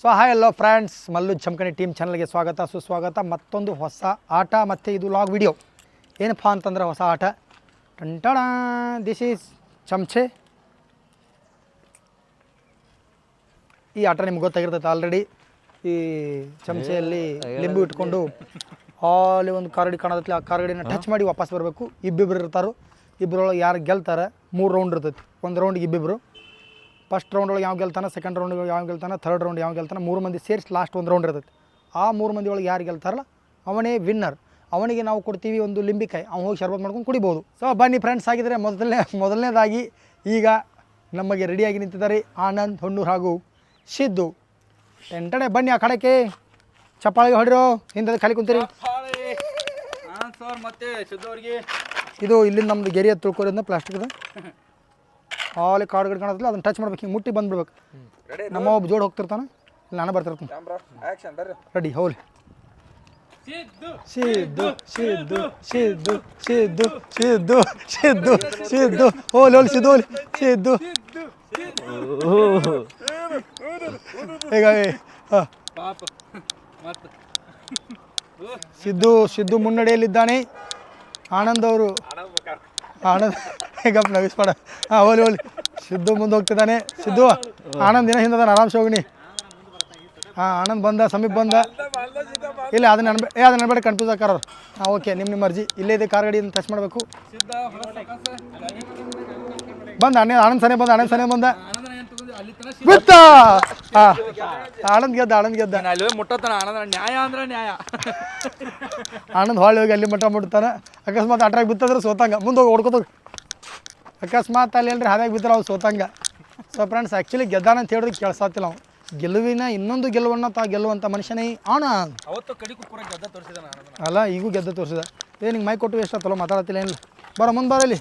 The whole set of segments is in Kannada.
So hi hello friends Mallu ಚಮಕಣಿ team ಚಾನಲ್ಗೆ ಸ್ವಾಗತ ಸುಸ್ವಾಗತ. ಮತ್ತೊಂದು ಹೊಸ ಆಟ ಮತ್ತು ಇದು ಲಾಗ್ ವಿಡಿಯೋ ಏನಪ್ಪ ಅಂತಂದ್ರೆ ಹೊಸ ಆಟ? ಟಂಟಣ ದಿಸ್ ಈಸ್ ಚಮಚೆ. ಈ ಆಟ ನಿಮ್ಗೆ ಗೊತ್ತಾಗಿರ್ತೈತೆ ಆಲ್ರೆಡಿ ಈ ಚಮಚೆಯಲ್ಲಿ ಲಿಂಬು ಇಟ್ಕೊಂಡು ಅಲ್ಲಿ ಒಂದು ಕಾರಡಿ ಕಾಣತೈತಿ ಆ ಕಾರಡಿನ ಟಚ್ ಮಾಡಿ ವಾಪಸ್ ಬರಬೇಕು. ಇಬ್ಬಿಬ್ರು ಇರ್ತಾರೋ. ಇಬ್ಬರೊಳಗೆ ಯಾರು ಗೆಲ್ತಾರೆ? ಮೂರು ರೌಂಡ್ ಇರ್ತೈತಿ. ಒಂದು ರೌಂಡಿಗೆ ಇಬ್ಬಿಬ್ರು. ಫಸ್ಟ್ ರೌಂಡ್ ಒಳಗೆ ಯಾವ ಗೆಲ್ತಾನೆ ಸೆಕೆಂಡ್ ರೌಂಡ್ ಯಾವ ಗೆಲ್ತಾನೆ ಥರ್ಡ್ ರೌಂಡ್ ಯಾವ ಗೆಲ್ತಾನೆ ಮೂರು ಮಂದಿ ಸೇರಿಸಿ ಲಾಸ್ಟ್ ಒಂದು ರೌಂಡ್ ಇರ್ತೈತಿ. ಆ ಮೂರು ಮಂದಿ ಒಳಗೆ ಯಾರು ಗೆಲ್ತಾರಲ್ಲ ಅವನೇ ವಿನ್ನರ್ ಅವನಿಗೆ ನಾವು ಕೊಡ್ತೀವಿ ಒಂದು ಲಿಂಬಿಕಾಯಿ. ಅವ್ನು ಹೋಗಿ ಶರ್ಬತ್ ಮಾಡ್ಕೊಂಡು ಕುಡಿಬೋದು. ಸೊ ಬನ್ನಿ ಫ್ರೆಂಡ್ಸ್ ಆಗಿದ್ರೆ ಮೊದಲನೇ ಮೊದಲನೇದಾಗಿ ಈಗ ನಮಗೆ ರೆಡಿಯಾಗಿ ನಿಂತಿದ್ದಾರೆ ಆನಂದ್ ಹೊನ್ನೂರು ಹಾಗೂ ಸಿದ್ದು. ಎಂಟಡೆ ಬನ್ನಿ ಆ ಕಡೆಕ್ಕೆ ಚಪ್ಪಾಳಿಗೆ ಹೊಡಿರೋ ಹಿಂದೆ ಖಾಲಿ ಕುಂತೀರಿ. ಇದು ಇಲ್ಲಿಂದ ನಮ್ದು ಗೆರೆಯ ತುಳ್ಕೋರಿಂದ ಪ್ಲಾಸ್ಟಿಕ್ದ ಆಲಿ ಕಾಡು ಗಿಡ ಕಾಣತ್ತಲ್ಲ ಅದನ್ನ ಟಚ್ ಮಾಡ್ಬೇಕು ಹಿಂಗೆ ಮುಟ್ಟಿ ಬಂದ್ಬಿಡ್ಬೇಕು. ನಮ್ಮ ಒಬ್ಬ ಜೋಡ್ ಹೋಗ್ತಿರ್ತಾನೆ ನಾನು ಬರ್ತಿರ್ತೀನಿ. ರೆಡಿ ಹೌಲಿ ಸಿದ್ದು ಸಿದ್ದು ಸಿದ್ದು ಸಿದ್ದು ಸಿದ್ದು ಸಿದ್ದು ಸಿದ್ದು ಹೋಲಿ ಹೋಲಿ ಸಿದ್ದು ಹೋಲಿ ಸಿದ್ದು. ಸಿದ್ದು ಸಿದ್ದು. ಮುನ್ನಡೆಯಲ್ಲಿದ್ದಾನೆ. ಆನಂದ್ ಅವರು. ಆನಂದ್ ಗಪ್ ನಗಿಸ್ಬೇಡ ಹಾಂ ಓಲಿ ಹೋಲಿ. ಸಿದ್ದು ಮುಂದೆ ಹೋಗ್ತಿದ್ದಾನೆ. ಸಿದ್ದು, ಆನಂದ್ ದಿನ ಹಿಂದದಾನ ಆರಾಮ್ಸೆ ಹೋಗಿನಿ. ಹಾಂ, ಆನಂದ್ ಬಂದ, ಸಮೀಪ್ ಬಂದ. ಇಲ್ಲ, ಅದನ್ನ ಏ, ಅದನ್ನ ನೆನಬೇಡ ಕನ್ಫ್ಯೂಸ್ ಆಕಾರ ಹಾಂ, ಓಕೆ ನಿಮ್ಮ ನಿಮ್ಮ ಅರ್ಜಿ. ಇಲ್ಲೇ ಇದೆ, ಕಾರ್ ಗಾಡಿಯನ್ನು ಟಚ್ ಮಾಡಬೇಕು. ಬಂದ ಅಣ್ಣ ಆನಂದ್ ಸನೇ ಬಂದ, ಆನಂದ್ ಸನೇ ಬಂದ. ಬಿತ್ತ? ಆನಂದ್ ಗೆದ್ದ ಆನಂದ್ ಗೆದ್ದ. ಅಲ್ಲಿ ಹೋಗಿ ಮುಟ್ಟತನ ಆನಂದ ನ್ಯಾಯ ಅಂದ್ರೆ ನ್ಯಾಯ. ಆನಂದ್ ಹೊಳ್ಳಿ ಹೋಗಿ ಅಲ್ಲಿ ಮಟ್ಟ ಮುಟ್ತಾನೆ. ಅಕಸ್ಮಾತ್ ಅಟ್ರಾಗ ಬಿತ್ತಂದ್ರೆ ಸೋತಂಗ. ಮುಂದೆ ಹೋಗಿ ಹೊಡ್ಕೋತ ಅಕಸ್ಮಾತ್ ಅಲ್ಲಿ ಏನ್ರಿ ಹಾದಾಗ ಬಿದ್ದರೆ ಅವ್ರು ಸೋತಂಗ. ಸೊ ಫ್ರೆಂಡ್ಸ್ ಆ್ಯಕ್ಚುಲಿ ಗೆದ್ದಾನ ಅಂತ ಹೇಳಿದ್ರೆ ಕೇಳಿಸತ್ತಿಲ್ಲ ಅವ್ನು. ಗೆಲುವಿನ ಇನ್ನೊಂದು ಗೆಲುವನ್ನು ತಾ ಗೆಲ್ಲುವಂಥ ಮನುಷ್ಯನೇ ಆನಂದ್. ಅವತ್ತು ಕಡಿಕು ಪೂರ ಗೆದ್ದ ತೋರಿಸಿದ ಅಲ್ಲ ಈಗೂ ಗೆದ್ದ ತೋರಿಸಿದ. ಏ ನಿಂಗೆ ಮೈ ಕೊಟ್ಟು ಎಷ್ಟು ಆತಲ್ಲ ಮಾತಾಡತ್ತಿಲ್ಲ ಏನಿಲ್ಲ. ಬರೋ ಮುಂದೆ ಬರಲಿ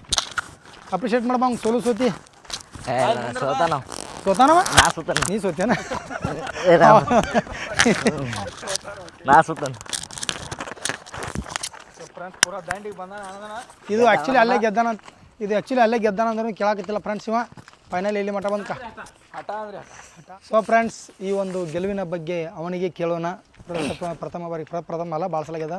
ಅಪ್ರಿಷಿಯೇಟ್ ಮಾಡಬಾ ಅವ್ನು ಸೋಲು ಸೋತಿ. ಸೋತಾನ ಸೋತಾನವ? ನಾ ಸುತ್ತಾನ ನೀ ಸೋತೇನ? ನಾ ಸುತ್ತಾನ ಇದು ಆ್ಯಕ್ಚುಲಿ ಅಲ್ಲೇ ಗೆದ್ದಾನ ಅಂತ. ಇದು ಆ್ಯಕ್ಚುಲಿ ಅಲ್ಲೇ ಗೆದ್ದಾನ ಅಂದ್ರೆ ಕೇಳಾಕತ್ತಿಲ್ಲ ಫ್ರೆಂಡ್ಸ್ ಇವ. ಫೈನಲ್ ಇಲ್ಲಿ ಮಟ್ಟ ಬಂದ್ಕ? ಸೊ ಫ್ರೆಂಡ್ಸ್ ಈ ಒಂದು ಗೆಲುವಿನ ಬಗ್ಗೆ ಅವನಿಗೆ ಕೇಳೋಣ. ಪ್ರಥಮ ಬಾರಿ ಪ್ರ- ಪ್ರಥಮ ಅಲ್ಲ ಬಾಳ್ಸಲಾಗ್ಯದ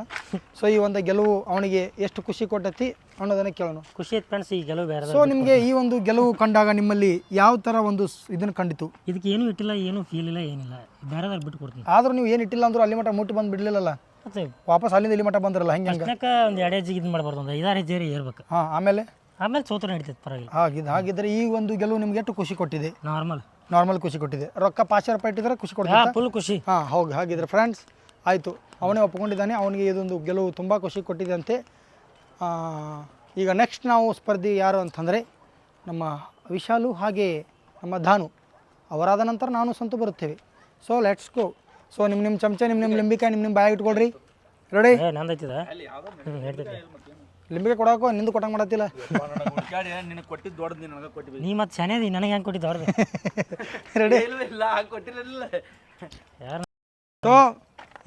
ಸೊ ಈ ಒಂದು ಗೆಲುವು ಅವನಿಗೆ ಎಷ್ಟು ಖುಷಿ ಕೊಟ್ಟತಿ ಅನ್ನೋದನ್ನ ಕೇಳೋಣ. ಖುಷಿ ಐತೆ ಫ್ರೆಂಡ್ಸ್ ಈ ಗೆಲುವು ಬೇರೆ ಸೊ ನಿಮಗೆ ಈ ಒಂದು ಗೆಲುವು ಕಂಡಾಗ ನಿಮ್ಮಲ್ಲಿ ಯಾವ ಥರ ಒಂದು ಇದನ್ನ ಕಂಡಿತು? ಇದಕ್ಕೆ ಏನು ಇಟ್ಟಿಲ್ಲ ಏನು ಫೀಲ್ ಇಲ್ಲ ಏನಿಲ್ಲ. ಬೇರೆ ಬಿಟ್ಟು ಕೊಡ್ತೀನಿ. ಆದ್ರೂ ನೀವು ಏನು ಇಟ್ಟಿಲ್ಲ ಅಂದ್ರೂ ಅಲ್ಲಿ ಮಟ್ಟ ಮುಟ್ಟಿ ಬಂದು ಬಿಡ್ಲಿಲ್ಲಲ್ಲ? ಮತ್ತೆ ವಾಪಸ್ ಅಲ್ಲಿಂದ ಇಲ್ಲಿ ಮಟ್ಟ ಬಂದ್ರಲ್ಲ ಹೆಂಗೆ ಒಂದು ಎರಡು ಹೆಜ್ಜೆ ಇದು ಮಾಡ್ಬಾರ್ದು ಒಂದು ಐದಾರು ಹೆಜ್ಜೆ ಏರ್ಬೇಕು ಹಾಂ ಆಮೇಲೆ? ಆಮೇಲೆ ಸೋತ್ರ ನಡೀತೈತೆ ಪರವಾಗಿಲ್ಲ. ಇದು ಹಾಗಿದ್ರೆ ಈ ಒಂದು ಗೆಲುವು ನಿಮ್ಗೆ ಎಷ್ಟು ಖುಷಿ ಕೊಟ್ಟಿದೆ? ನಾರ್ಮಲ್ ನಾರ್ಮಲ್ ಖುಷಿ ಕೊಟ್ಟಿದೆ. ರೊಕ್ಕ ಪಾಚ ರೂಪಾಯಿ ಇಟ್ಟಿದ್ರೆ ಖುಷಿ ಹಾ ಕೊಡ್ತಿದ್ದ ಫುಲ್ ಖುಷಿ. ಹಾಂ ಹೋಗಿ ಹಾಗಿದ್ರೆ ಫ್ರೆಂಡ್ಸ್ ಆಯಿತು. ಅವನೇ ಒಪ್ಪಿಕೊಂಡಿದ್ದಾನೆ ಅವನಿಗೆ ಇದೊಂದು ಗೆಲುವು ತುಂಬ ಖುಷಿ ಕೊಟ್ಟಿದೆ ಈಗ ನೆಕ್ಸ್ಟ್ ನಾವು ಸ್ಪರ್ಧಿ ಯಾರು ಅಂತಂದರೆ ನಮ್ಮ ವಿಶಾಲು ಹಾಗೆ ನಮ್ಮ ಧಾನು. ಅವರಾದ ನಂತರ ನಾನು ಸಂತು ಬರುತ್ತೇವೆ. ಸೊ ಲೆಟ್ಸ್ ಗೋ ಸೊ ನಿಮ್ಮ ನಿಮ್ಮ ಚಮಚ ನಿಮ್ಮ ನಿಮ್ಮ ಲಿಂಬಿಕಾಯಿ ನಿಮ್ಮ ನಿಮ್ಮ ಬಾಯಿ ಇಟ್ಕೊಳ್ರಿ. ರೆಡಿ ನಂದೈತಿದ ಲಿಂಬಿಕಾಯಿ ಕೊಡಾಕೋ ನಿಂದು ಕೊಟ್ಟಂಗೆ ಮಾಡತ್ತಿಲ್ಲ. ನಿನಗೆ ಕೊಟ್ಟಿದ್ದು ದೊಡ್ಡದು ನಿನಗೆ ನನಗೆ ನೀ ಮತ್ತೆ ಶಾನೆ ನನಗೆ ಹೆಂಗೆ ಕೊಟ್ಟಿದ್ದು ಅವ್ರದ್ದು ರೆಡಿ ಇಲ್ಲ ಇಲ್ಲ ಕೊಟ್ಟಿರಲಿಲ್ಲ. ಯಾರು ಸೊ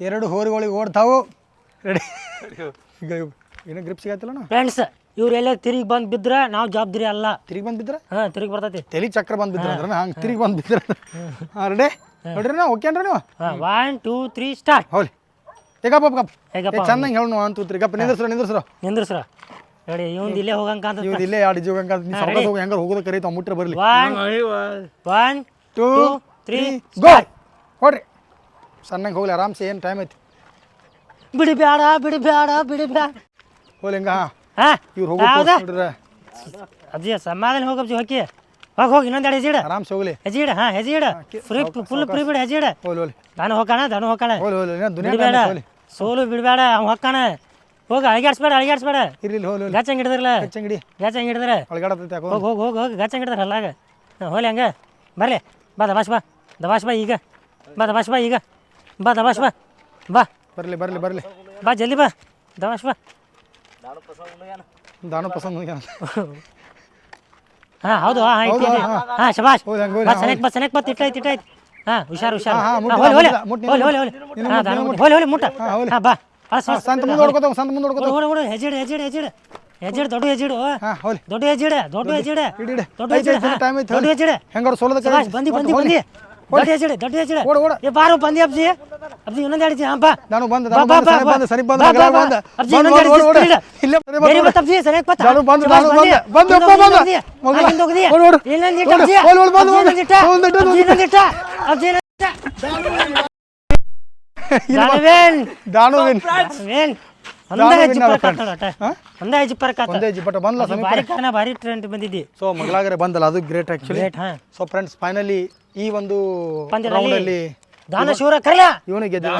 ಎರಡು ಹೋರಿಗಳಿಗೆ ಓಡ್ತಾವು. ರೆಡಿ ಏನು ಏನೋ ಗ್ರಿಪ್ ಸಿಗತ್ತಿಲ್ಲಣ್ಣ ಫ್ರೆಂಡ್ಸ್ ಇವ್ರು ಎಲ್ಲ ತಿರುಗಿ ಬಂದು ಬಿದ್ರೆ ನಾವು ಜವಾಬ್ದಾರಿ ಅಲ್ಲ. ತಿರುಗಿ ಬಂದು ಬಿದ್ರೆ? ಹಾಂ ತಿರುಗಿ ಬರ್ತೈತಿ. ತಲೆ ಚಕ್ರ ಬಂದು ಬಿದ್ರ ಅಂದ್ರೆ ಹಂಗೆ ತಿರುಗಿ ಬಂದು ಬಿದ್ರ ಹಾಂ ರೆಡಿ ನೋಡ್ರಿ ನಾ ಓಕೆ ಅನ್ರಿ ನೀವು? ಹಾಂ ಒನ್ ಟೂ ತ್ರೀ ಸ್ಟಾರ್ಟ್ ಹೋಲಿ ಈಗ ಗಪ್ಪ ಗಪ್ ಹೇಗಪ್ಪ ಚೆನ್ನಾಗಿ ಹೇಳು ಅಂತ ಟೂ ಗಪ್ಪ ನಿಂದ್ರಸ್ರ ನಿಂದ್ರಸ್ರು. ನಿಂದ್ರಸ್ರು. ನೋಡಿ ಇವಂದು ಇಲ್ಲೇ ಹೋಗಂಕ ಅಂತ ಇವ್ದು ಇಲ್ಲೇ ಎರಡು ಜೀವ ಹಂಗ ನೀವು ಸಾವ್ಕಾಸ್ ಹೋಗಿ ಹೆಂಗ ಹೋಗೋದು ಕರೀತಾವ ಮುಟ್ರೆ ಬರಲಿ. One one two three go ಹೊಡ್ರಿ. ಸಣ್ಣಂಗೆ ಹೋಗ್ಲಿ ಆರಾಮ್ಸೆ ಏನು ಟೈಮ್ ಐತಿ? ಬಿಡಿ ಬೇಡ ಬಿಡಿ ಬೇಡ ಬಿಡಿ ಬೇಡ ಹೋಗ್ಲಿ ಹಂಗ? ಹಾಂ ಇವ್ರು ಹೋಗೋ ಹೌದಾ? ನೋಡ್ರಿ ಅಜ್ಜಿ ಸಮಾಧಾನ ಹೋಗಪ್ಪ ಹೋಗಿ ಹೋಗಿ ಹೋಗಿ ಇನ್ನೊಂದು ಹೆಜ್ಜೆ ಹೆಜಿಡ ಆರಾಮ್ಸೆ ಹೋಗ್ಲಿ. ಹೆಜಿಡ ಇಡ ಹಾಂ ಹೆಜ್ಜೆ ಇಡ ಫ್ರೀ ಫುಲ್ ಫ್ರೀ ಬಿಡ ಹೆಜಿಡ ಇಡ ಹೋಗ್ಲಿ ಹೋಗ್ಲಿ. ನಾನು ಹೋಗೋಣ ದಾನು ಹೋಗೋಣ ಹೋಗ್ಲಿ ಹೋಗ್ಲಿ. ದುನಿಯಾ ಬೇಡ ಹೋಗ್ಲಿ. ಸೋಲು ಬಿಡಬೇಡ ಅವ್ನು ಹೋಗ್ತಾನ ಹೋಗಿ ಅಳಿಗಾಡ್ಸ್ಬೇಡ ಅಳಿಗಾಡ್ಸ್ಬೇಡ. ಇರ್ಲಿ ಇಲ್ಲಿ ಹೋಗ್ಲಿ ಹೋಗ್ಲಿ ಗಾಚ್ ಹಂಗೆ ಹಿಡಿದ್ರಲ್ಲ ಗಾಚ್ ಹಂಗೆ ಹಿಡಿದ್ರೆ ಹೋಗಿ ಹೋಗಿ ಹೋಗಿ ಹೋಗಿ ಗಾಚ್ ಹಂಗೆ ಹಿಡಿದ್ರ ಅಲ್ಲಾಗ ಹಾಂ ಹೋಲಿ ಹಂಗೆ. ಬರ್ರಿ ಬಾ ದಬಾಶ್ ಬಾ. ದಬಾಶ್ ಬಾ ಈಗ. ಬಾ ದಬಾಶ್ ಬಾ ಈಗ. ಬಾ ದಬಾಶ್ ಬಾ. ಬಾ. ಬರಲಿ ಬರಲಿ ಬರಲಿ. ಬಾ ಜಲ್ದಿ ಬಾ. ದಬಾಶ್ ಬಾ. ದಾನು ಪಸಂದ್ ಹಾಂ ಹೌದು ಹಾಂ ಹಾ. ಹಾಂ. ಶಬಾಷ್. ಬಾ ಸನೇಕ್ ಬಾ ಸನೇಕ್ ಬಾ ತಿಟ್ಟಾಯ್ತು ತಿಟ್ಟೈತಿ ಹಾಂ ಹುಷಾರು ಹುಷಾರು. ಹಾ, ಹಾ, ಹಾಂ ಮುಟ್ಟ, ಹೋಲಿ ಹೋಲಿ ಮುಟ್ಟ, ಮುಟ್ಟ, ಹೋಲಿ ಹೋಲಿ ಹೋಲಿ ನೀನು ದಾನ ನೀನು ಹೋಲಿ ಹೋಲಿ ಮುಟ್ಟ. ಹಾ, ಹೋಲಿ. ಹಾಂ ಬಾ ಹಾಂ ಸಂತ ಮುಂದೆ ಸಂತ ಮುಂದೆ ಹೆಜ್ಜಿಡು ಹೆಜ್ಜಿಡು ಹೆಜ್ಜಿಡು. ಹೆಜ್ಜಿಡು ದೊಡ್ಡ ಹೆಜ್ಜಿಡು. ಹಾ ದೊಡ್ಡ ಹೆಜ್ಜಿಡು ದೊಡ್ಡ ಹೆಜ್ಜಿಡು. ಇಡಿ ಇಡಿ. ದೊಡ್ಡ ಐತೆ ಹೆಜ್ಜಿಡು ಐತೆ ಟೈಮ್ ಐತೆ ದೊಡ್ಡ ಹೆಜ್ಜಿಡು. ಹೆಂಗಾರು ಸೋಲದ ಕಡೆ- ಬಂದಿ ಬಂದಿ ಬಂದಿ. ದೊಡ್ಡ ದೊಡ್ಡ ಹೆಸಳೆ ಓಡು, ಓಡು. ಏ ಬಾರೋ ಬಂದಿ ಅಬ್ಜಿ ಅಬ್ಜಿ ಇನ್ನೊಂದು ಹಾಂ ಬಾ. ನಾನು ಬಂದೆ ಬಾ, ಬಾ, ಬಾ. ಬಂದೆ ಸರಿ ಬಂದೆ ಬಾ, ಬಂದೆ. ಬೇರೆ ಬತ್ತ ಬತ್ತ ನಾನು ಬಂದೆ, ನಾನು ಬಂದೆ. ಬಂದೆ, ಅಪ್ಪ ಬಂದೆ. ಹೋಗಿದೆ. ಓಡು, ಇಟ್ಟ. ಓಡು, ಓಡು, ಬಂದು, ಇಟ್ಟ. ಒಂದು ಇಟ್ಟು, ಇಟ್ಟ. ಇಟ್ಟ. ದಾನವೇನ್? ದಾನವೇನ್? ದಾನವೇನ್? ಸೊ ಮಗಳಾಗರೆ ಬಂದಲ್ಲ ಅದು great actually so friends finally ಈ ಒಂದು ರೌಂಡ್ ಅಲ್ಲಿ ದಾನ ಶಿವರ ಕರ್ಲ. ಇವನು ಗೆದ್ದ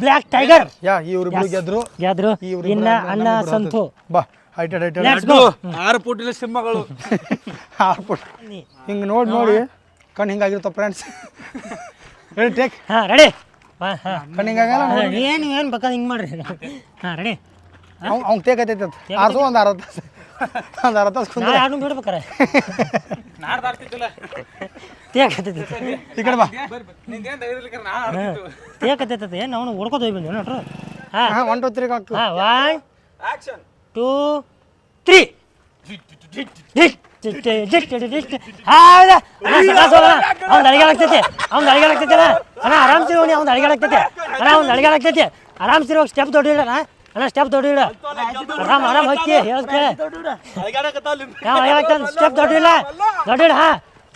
ಬ್ಲ್ಯಾಕ್ ಟೈಗರ್ ಯಾ ಇವ್ರಿಬ್ರು ಗೆದ್ರು? ಗೆದ್ರು. ಇನ್ನ ಅಣ್ಣ. ಸಂತು. ಬಾ ಹೈಟೆಡ್ ಹೈಟೆಡ್ ಲೆಟ್ಸ್ ಗೋ ಆರು ಪುಟ್ಟಿನ ಸಿಂಹಗಳು. ಹಾರ್ಬಿಟ್ಟು ಹಿಂಗೆ ನೋಡಿ ನೋಡಿ. ಕಣ್ಣು ಹಿಂಗಾಗಿರ್ತಾವ ಫ್ರೆಂಡ್ಸ್ ರೆಡಿ ಟೇಕ್ ಹಾ ರೆಡಿ ಕಣ್ಣು ಹಿಂಗಾಗಲ್ಲ ಏನು ಏನು ಬೇಕಾದ್ರೆ ಹಿಂಗೆ ಮಾಡ್ರಿ. ಹಾ ರೆಡಿ ಅವ್ನು ಅವ್ನು ತೇಕತೈತೆ ಆರ್ಸು ಒಂದು ಅರ್ಧ ತಾಸು ಒಂದು ಅರ್ಧ ತಾಸು ಕುಂದ್ರೆ ನಾಳೆ ಆಡು ಬಿಡ್ಬೇಕಾರೆ. ನಾಡ್ದಾಡ್ತಿದ್ದಿಲ್ಲ ತೇಕತ್ತೈತಿ ಈ ಕಡೆ ಬಾ. ನಿಂದೇನ್ ತೆಗೆದಿರ್ಲಿಕ್ಕೆ ನಾ ತೇಕತ್ತೈತಿ ಏನು ಅವನು ಹೊಡ್ಕೋದು ಹೋಗಿ ಬಂದೆ ನೋಡ್ರು? ಹಾ. ಹಾಂ ಒನ್ ಟು ತ್ರೀ ಹಾಕು ಹಾ ಒನ್ ಆಕ್ಷನ್ ಟೂ ತ್ರೀ ಹೌದಾ? ಅವ್ನು ಅಡಿಗಾಲಾಗ್ತೈತೆ ಅವ್ನು ಅಡಿಗಾಲಾಗ್ತೈತೆ ಅಣ್ಣ. ಆರಾಮ್ ಸಿರೋಣಿ ಅವ್ನು ಅಡಿಗಾಲಾಗ್ತೈತೆ ಅಣ್ಣ ಅವ್ನು ಅಡಿಗಾಲಾಗ್ತೈತೆ ಆರಾಮ್ ಸಿರೋ ಸ್ಟೆಪ್ ದೊಡ್ಡ ಅಣ್ಣ ಸ್ಟೆಪ್ ದೊಡ್ಡ ಇಡ. ಆರಾಮ್ ಆರಾಮ್ ಯಾವ ಅಡಿಗಾಲಾಗ್ತಾನೆ ಸ್ಟೆಪ್ ದೊಡ್ಡಿಲ್ಲ ದೊಡ್ಡ ಇಡ ಹಾ.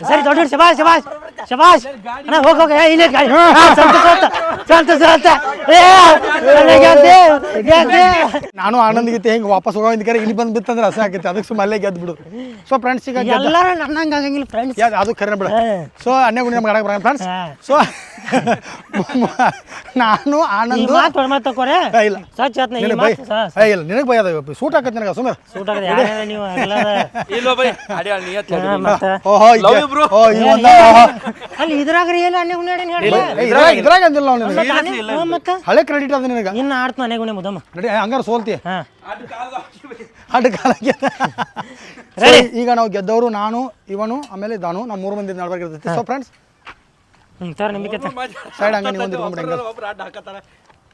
ಸರಿ ದೊಡ್ಡ ಶಬಾಷ್ ಶಬಾಷ್ ಶಬಾಷ್. ಅಣ್ಣ ಹೋಗ್ ಹೋಗ ಇಲ್ಲ ಗಾಡಿ ಗೆದ್ದೆ ಗೆದ್ದೆ. ನಾನು ಆನಂದ್ ಗೀತೆ ಹೆಂಗೆ ವಾಪಸ್ ಹೋಗೋ ಕರೆ ಇಲ್ಲಿ ಬಂದು ಬಿತ್ತಂದ್ರೆ ಹಸ ಆಗುತ್ತೆ. ಅದಕ್ಕೆ ಸುಮ್ಮ ಅಲ್ಲೇ ಗೆದ್ದು ಬಿಡು. ಸೊ ಫ್ರೆಂಡ್ಸ್ ಈಗ ಎಲ್ಲರೂ ನನ್ನಂಗೆ ಆಗಂಗಿಲ್ಲ ಫ್ರೆಂಡ್ಸ್ ಯಾವ್ದು ಅದು ಕರೆ ಬಿಡ. ಸೊ ಅನ್ಯ ಗುಣ ನಮ್ಗೆ ಆಡಕ್ಕೆ ಬರಂಗ ಫ್ರೆಂಡ್ಸ್. ಸೊ ನಾನು ಆನಂದ್ ಮಾತು ಮಾತು ತಕೋರೆ. ಇಲ್ಲ. ಸಚ್ ಆತ್ನ ಮಾತು ಇಲ್ಲ ನಿನಗೆ ಭಯ ಅದ ಸೂಟ್ ಹಾಕತ್ತೆ ನನಗೆ ಸುಮ್ಮನೆ ಸೂಟ್ ಯಾರ್ಯಾರ ನೀವು ಇಲ್ವಾ ಬೈ ಅಡಿ ಅಡಿ ನಿಯತ್ ಓಹೋ ಓ ಈ ಒಂದ ಓಹೋ. ಅಲ್ಲಿ ಇದ್ರಾಗ ಹೇಳಿ ಏ, ಇದ್ರಾಗ ಇದ್ರಾಗ ಅಂದಿಲ್ಲ ಅವ್ನು ನಿನಗೆ ಮತ್ತೆ? ಹಳೆ ಕ್ರೆಡಿಟ್ ಅದ ನಿನಗೆ. ಇನ್ನ ಆಡ್ತ ಅನ್ಯ ಗುಣ ಮುದಮ್ಮ ರೆಡಿ ಹಂಗಾರ ಸೋಲ್ತಿ. ಅಡ್ಡ Ready? ಈಗ ನಾವು ಗೆದ್ದವರು ನಾನು ಇವನು ಆಮೇಲೆ ದಾನು ನಾವು ಮೂರು ಮಂದಿ ನಡ್ಬೇಕಿರ್ತೈತಿ ಸೊ ಫ್ರೆಂಡ್ಸ್ ಹ್ಞೂ ಸರ್ ನಿಮಗೆ ಸೈಡ್ ಹಂಗೆ ನೀವು ಒಂದು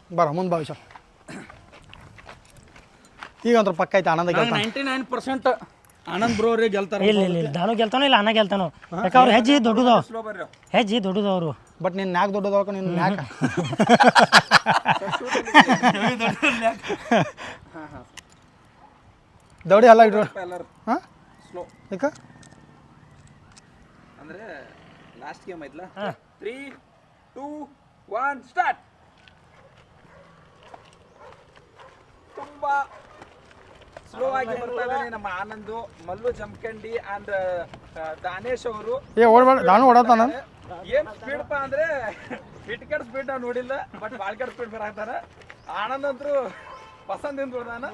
ಬರ ಮುಂದೆ ಭಾವಿಸ ಈಗ ಒಂಥರ ಪಕ್ಕ ಐತೆ Ananda ninety nine percent Anand bro ಅವ್ರಿಗೆ ಗೆಲ್ತಾರ ಇಲ್ಲ ಇಲ್ಲ ಇಲ್ಲ. ದಾನು ಗೆಲ್ತಾನೋ ಇಲ್ಲ ಅನ್ನ ಗೆಲ್ತಾನೋ? ಯಾಕೆ ಅವ್ರು ಹೆಜ್ಜೆ ದೊಡ್ಡದವ್ ಸ್ಲೋ ಬರ್ರಿ ಹೆಜ್ಜೆ ದೊಡ್ಡದು ಅವರು. ಬಟ್ ನಿನ್ನ ನ್ಯಾಕ್ ದೊಡ್ಡದವಕ ನಿನ್ನ ನ್ಯಾಕ್. ದೌಡಿ ಅಲ್ಲ ಇಟ್ರು. ಎಲ್ಲರೂ ಹಾಂ? ಸ್ಲೋ ಯಾಕ? ಅಂದ್ರೆ ಲಾಸ್ಟ್ ಗೇಮ್ ಐತ್ಲ ತ್ರೀ ಟೂ ಒನ್ ಸ್ಟಾರ್ಟ್ ತುಂಬಾ ಸ್ಲೋ ಆಗಿ ಬರ್ತಾ ಇದ್ದಾನೆ ನಮ್ಮ ಆನಂದು ಮಲ್ಲು ಜಮಖಂಡಿ ಅಂಡ್ ದಾನೇಶ್ ಅವರು. ಏ ಓಡ್ಬೇಡ ನಾನು ಓಡತಾನ ಏನ್ ಸ್ಪೀಡ್ ಪಾ ಅಂದ್ರೆ ಇಟ್ಕಡ್ ಸ್ಪೀಡ್ ನಾವು ನೋಡಿಲ್ಲ ಬಟ್ ಬಾಳ್ಕಡ್ ಸ್ಪೀಡ್ ಬರಾಕ್ತಾರ ಆನಂದ್ ಅಂತೂ ಪಸಂದಿಂದ ಉಳ್ದಾನ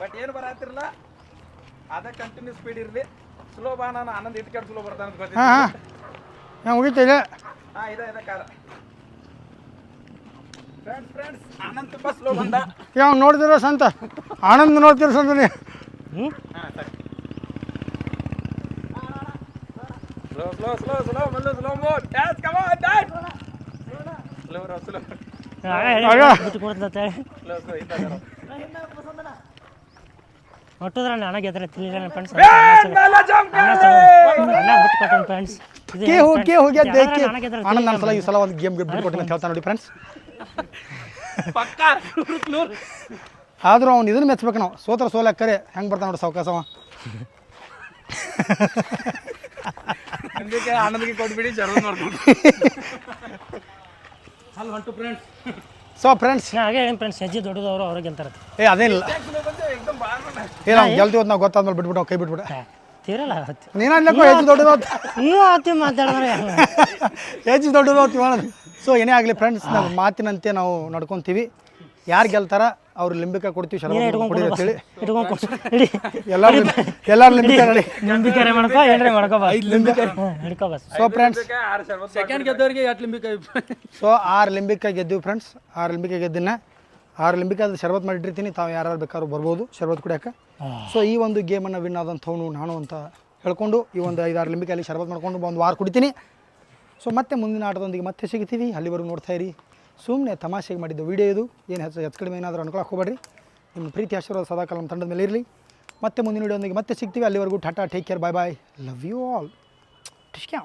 ಬಟ್ ಏನು ಬರಾತಿರಲ್ಲ ಅದ ಕಂಟಿನ್ಯೂ ಸ್ಪೀಡ್ ಇರ್ಲಿ. ಸ್ಲೋ ಬಾ ನಾನು ಆನಂದ್ ಇಟ್ಕಡ್ ಸ್ಲೋ ಬರ್ತಾನ ಅಂತ ಗೊತ್ತಿಲ್ಲ. ಹಾಂ ಹಾಂ. ಹಾಂ ಮುಗಿತಾ ಇದೆ? ಹಾ ಇದೆ ಇದೆ ಕಾರ. ಬಂದ ನೋಡ್ತಿರೋ ಸಂತ. ಆನಂದ್ ನೋಡ್ತಿರೋ ಸಂತ ನೀ ಹ್ಞೂ slow slow slow slow Mallu slow mode dance come on dance slow rho slow ಬಿಟ್ಟು ಕೊಡ್ತಂತ ಹೇಳಿ ಸ್ಲೋ ಸ್ಲೋ ಇಂದ ಒಟ್ಟುದ್ರ ಅಣ್ಣ ಗೆದ್ರೆ ತಿಳಿಲ್ಲ ಫ್ರೆಂಡ್ಸ್ ಕೊಟ್ಟನ್ ಫ್ರೆಂಡ್ಸ್ ಹೋಗಿ ಹೋಗಿ ಅಣ್ಣ ನನ್ನ ಸಲ ಈ ಸಲ ಒಂದು ಗೇಮ್ ಬಿಟ್ಟು ಕೊಟ್ಟಿನ ಅಂತ ಹೇಳ್ತಾನೆ ನೋಡಿ ಫ್ರೆಂಡ್ಸ್ ಪಕ್ಕ. ನೂರಕ್ಕೆ ನೂರು. ಆದರೂ ಅವ್ನು ಇದನ್ನ ಮೆಚ್ಚಬೇಕು ನಾವು. ಸೋತ್ರ ಸೋಲಕ್ಕರೆ ಹೆಂಗೆ ಬರ್ತಾನೆ ನೋಡಿ ಸಾವಕಾಸವ. ಅದಕ್ಕೆ ಆನಂದಗೆ ಕೊಟ್ಬಿಡಿ ಜರ್ದ ನೋಡ್ಕೊಂಡು. ಅಲ್ಲಿ ಹೊಂಟು ಫ್ರೆಂಡ್ಸ್ ಸೊ ಫ್ರೆಂಡ್ಸ್ ಹಾಗೆ ಏನು ಫ್ರೆಂಡ್ಸ್ ಹೆಜ್ಜೆ ದೊಡ್ಡದವರು ಅವ್ರಿಗೆ ಅಂತಾರೆ ಏ ಅದೇನಿಲ್ಲ ಏ ನಾವು ಗೆಲ್ತೀವಿ ನಾವು ಗೊತ್ತಾದ್ಮೇಲೆ ಬಿಟ್ಬಿಟ್ಟು ಕೈ ಬಿಟ್ಬಿಡ ತೀರಲ್ಲ ನೀನು ಅನ್ಲಕ್ಕೂ ಹೆಚ್ಚು ದೊಡ್ಡದು ನೀವು ಆತಿ ಮಾತಾಡಿದ್ರೆ ಹೆಚ್ಚು ದೊಡ್ಡದು ಹೋಗ್ತೀವಿ ಮಾಡೋದು ಸೊ ಏನೇ ಆಗಲಿ ಫ್ರೆಂಡ್ಸ್ ನಮ್ಮ ಮಾತಿನಂತೆ ನಾವು ನಡ್ಕೊತೀವಿ. ಯಾರು ಗೆಲ್ತಾರ ಅವ್ರು ಲಿಂಬಿಕ ಕೊಡ್ತೀವಿ ಶರಬತ್ ಕುಡಿ ಅಂತೇಳಿ ಇಟ್ಕೊಂಡು ಕೊಡು ಇಡಿ ಎಲ್ಲರೂ ಎಲ್ಲರೂ ಲಿಂಬಿಕಾಯಿ ರೆಡಿ ನಂಬಿಕೆ ಮಾಡ್ಕೋ ಏನ್ರಿ ಮಾಡ್ಕೋ ಬಾ. ಹ್ಞೂ ಹಿಡ್ಕೋ ಬಸ್ ಸೊ ಫ್ರೆಂಡ್ಸ್ ಸೆಕೆಂಡ್ ಗೆದ್ದವರಿಗೆ ಎಟ್ ಲಿಂಬಿಕಾಯಿ ಸೊ ಆರು ಲಿಂಬಿಕಾಯಿ ಗೆದ್ದೀವಿ ಫ್ರೆಂಡ್ಸ್ ಆರು ಲಿಂಬಿಕಾಯಿ ಗೆದ್ದಿನ. ಆರು ಲಿಂಬಿಕಾಯಿ ಶರಬತ್ ಮಾಡಿಟ್ಟಿರ್ತೀನಿ. ತಾವು ಯಾರು ಬೇಕಾದ್ರು ಬರ್ಬೋದು ಶರಬತ್ ಕುಡಿಯಕ. ಸೊ ಈ ಒಂದು ಗೇಮನ್ನು ವಿನ್ ಆದಂಥವನು ನಾನು ಅಂತ ಹೇಳ್ಕೊಂಡು ಈ ಒಂದು ಐದಾರು ಲಿಂಬಿಕಾಯಲ್ಲಿ ಶರಬತ್ ಮಾಡ್ಕೊಂಡು ಒಂದು ವಾರ ಕುಡಿತೀನಿ. ಸೊ ಮತ್ತೆ ಮುಂದಿನ ಆಟದೊಂದಿಗೆ ಮತ್ತೆ ಸಿಗ್ತೀವಿ ಅಲ್ಲಿವರೆಗೂ ನೋಡ್ತಾ ಇರಿ. ಸುಮ್ಮನೆ ತಮಾಷೆಗೆ ಮಾಡಿದ್ದು ವಿಡಿಯೋ ಇದು. ಏನು ಹೆಚ್ಚು ಹೆಚ್ಚು ಕಡಿಮೆ ಏನಾದರೂ ಅನುಕೂಲಕ್ಕೆ ಹೋಗ್ಬೇಡ್ರಿ ನಿಮ್ಮ ಪ್ರೀತಿ ಆಶೀರ್ವಾದ ಸದಾಕಾಲ ನಮ್ಮ ತಂಡದ ಮೇಲೆ ಇರಲಿ. ಮತ್ತೆ ಮುಂದಿನ ವಿಡಿಯೋದೊಂದಿಗೆ ಮತ್ತೆ ಸಿಗ್ತೀವಿ. ಅಲ್ಲಿವರೆಗೂ tata take care bye bye love you all ಟಿಶ್ಕ್ಯಾ